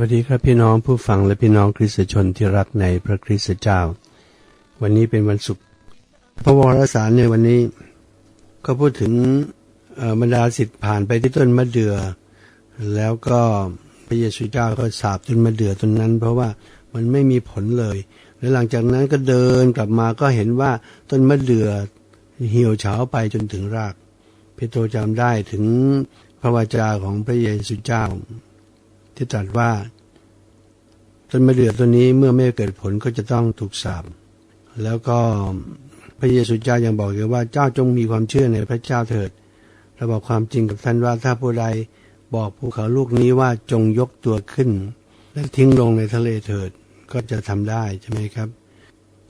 วัสดีครับพี่น้องผู้ฟังและพี่น้องคริสตชนที่รักในพระคริสตเจ้า วันนี้เป็นวันศุกร์พระวรสารในวันนี้ ก็พูดถึงบรรดาสิทธิ์ผ่านไปที่ต้นมะเดื่อแล้วก็พระเยซูเจ้าก็สาบต้นมะเดื่อต้นนั้น เพราะว่ามันไม่มีผลเลย แล้วหลังจากนั้นก็เดินกลับมาก็เห็นว่าต้นมะเดื่อเหี่ยวเฉาไปจนถึงรากเปโตรจำได้ถึงพระวจาของพระเยซูเจ้า ที่ตรัสว่าต้นมะเดื่อต้นนี้เมื่อไม่เกิดผลก็จะต้องถูกสาปแล้วก็พระเยซูเจ้ายังบอกอีกว่าเจ้าจงมีความเชื่อในพระเจ้าเถิดเราบอกความจริงกับท่านว่าถ้าผู้ใดบอกภูเขาลูกนี้ว่าจงยกตัวขึ้น และทิ้งลงในทะเลเถิดก็จะทำได้ใช่ไหมครับ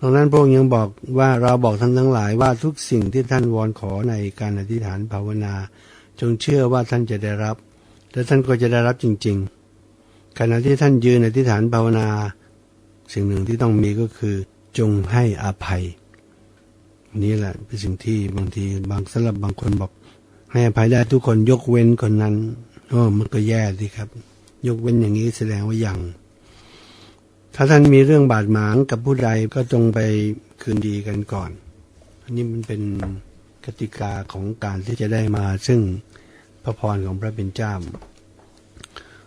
ดังนั้นพระองค์ยังบอกว่าเราบอกท่านทั้งหลายว่าทุกสิ่งที่ท่านวอนขอในการอธิษฐานภาวนา จงเชื่อว่าท่านจะได้รับ และท่านก็จะได้รับจริง ๆ ขณะที่ท่านยืนอธิษฐานภาวนา สิ่งหนึ่งที่ต้องมีก็คือ จงให้อภัย นี่แหละเป็นสิ่งที่บางทีบางสำหรับบางคนบอก ให้อภัยได้ทุกคนยกเว้นคนนั้นโอ้มันก็แย่สิครับ ยกเว้นอย่างนี้แสดงว่าอยังถ้าท่านมีเรื่องบาดหมางกับผู้ใดก็จงไปคืนดีกันก่อน อันนี้มันเป็นกติกาของการที่จะได้มาซึ่งพระพรของพระเป็นเจ้า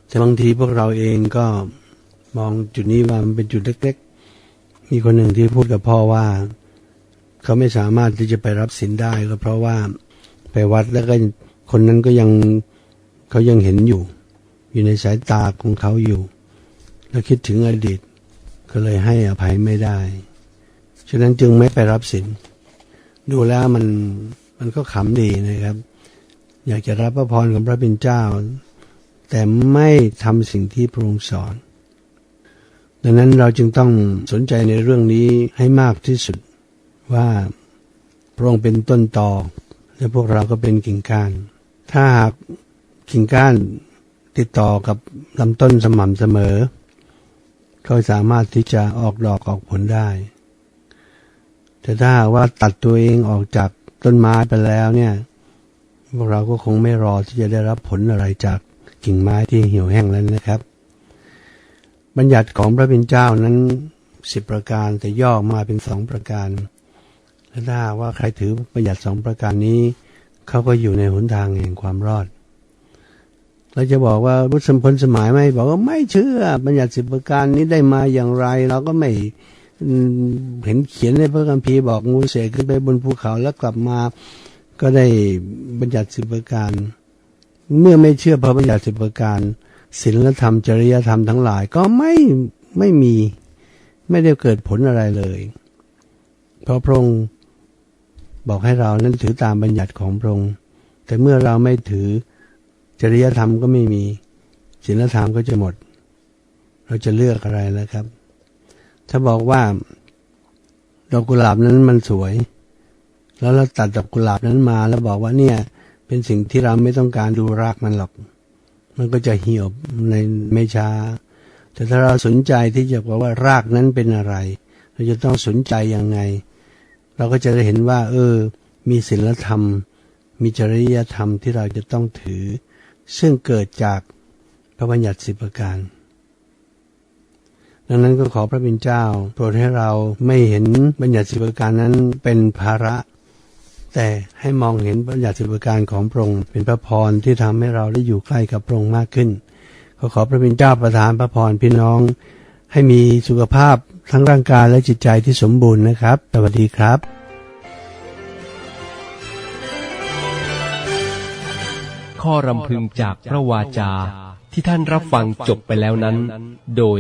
แต่บางทีพวกเราเองก็มองจุดนี้ว่ามันเป็นจุดเล็ก ๆ มีคนหนึ่งที่พูดกับพ่อว่า เขาไม่สามารถที่จะไปรับสินได้ก็เพราะว่าไปวัดแล้วก็คนนั้นก็ยังเขายังเห็นอยู่ อยู่ในสายตาของเขาอยู่ แล้วคิดถึงอดีต ก็เลยให้อภัยไม่ได้ ฉะนั้นจึงไม่ไปรับสินดูแล้วมันมันก็ขำดีนะครับ อยากจะรับพระพรของพระเป็นเจ้า แต่ไม่ทำสิ่งที่พระองค์สอน ดังนั้นเราจึงต้องสนใจในเรื่องนี้ให้มากที่สุดว่าพระองค์เป็นต้นตอและพวกเราก็เป็นกิ่งก้าน ถ้าหากกิ่งก้านติดต่อกับลำต้นสม่ำเสมอ ก็สามารถที่จะออกดอกออกผลได้ แต่ถ้าว่าตัดตัวเองออกจากต้นไม้ไปแล้วเนี่ย พวกเราก็คงไม่รอที่จะได้รับผลอะไรจาก กิ่งไม้ที่เหี่ยวแห้งแล้วนะครับ บัญญัติของพระเป็นเจ้านั้นสิบประการแต่ย่อมาเป็นสองประการและถ้าว่าใครถือบัญญัติสองประการนี้ เขาก็อยู่ในหนทางแห่งความรอดเราจะบอกว่ารุสมพลสมัยไหมบอกว่าไม่เชื่อ บัญญัติสิบประการนี้ได้มาอย่างไร เราก็ไม่เห็นเขียนในพระคัมภีร์บอกงูเสกขึ้นไปบนภูเขาแล้วกลับมาก็ได้บัญญัติสิบประการ เมื่อไม่เชื่อพระบัญญัติสิบประการศีลธรรมจริยธรรมทั้งหลายก็ไม่ไม่มีไม่ได้เกิดผลอะไรเลย เพราะพระองค์บอกให้เรานั้นถือตามบัญญัติของพระองค์แต่เมื่อเราไม่ถือจริยธรรมก็ไม่มีศีลธรรมก็จะหมด เราจะเลือกอะไรแล้วครับ ถ้าบอกว่าดอกกุหลาบนั้นมันสวย แล้วเราตัดดอกกุหลาบนั้นมาแล้วบอกว่าเนี่ย เป็นสิ่งที่เราไม่ต้องการดูรากมันหรอก มันก็จะเหี่ยวในไม่ช้า แต่ถ้าเราสนใจที่จะบอกว่ารากนั้นเป็นอะไร เราจะต้องสนใจยังไง เราก็จะได้เห็นว่า เออ มีศีลธรรม มีจริยธรรมที่เราจะต้องถือ ซึ่งเกิดจากพระบัญญัติสิบประการ ดังนั้นก็ขอพระบิณเจ้าโปรดให้เราไม่เห็นบัญญัติสิบประการนั้นเป็นภาระ แต่ให้มองเห็นบัญญัติสิบประการของพระองค์เป็นพระพรที่ทำให้เราได้อยู่ใกล้กับพระองค์มากขึ้น ขอขอพระบิณเจ้าประทานพระพรพี่น้อง ให้มีสุขภาพทั้งร่างกายและจิตใจที่สมบูรณ์นะครับ สวัสดีครับข้อรำพึงจากพระวาจาที่ท่านรับฟังจบไปแล้วนั้น โดย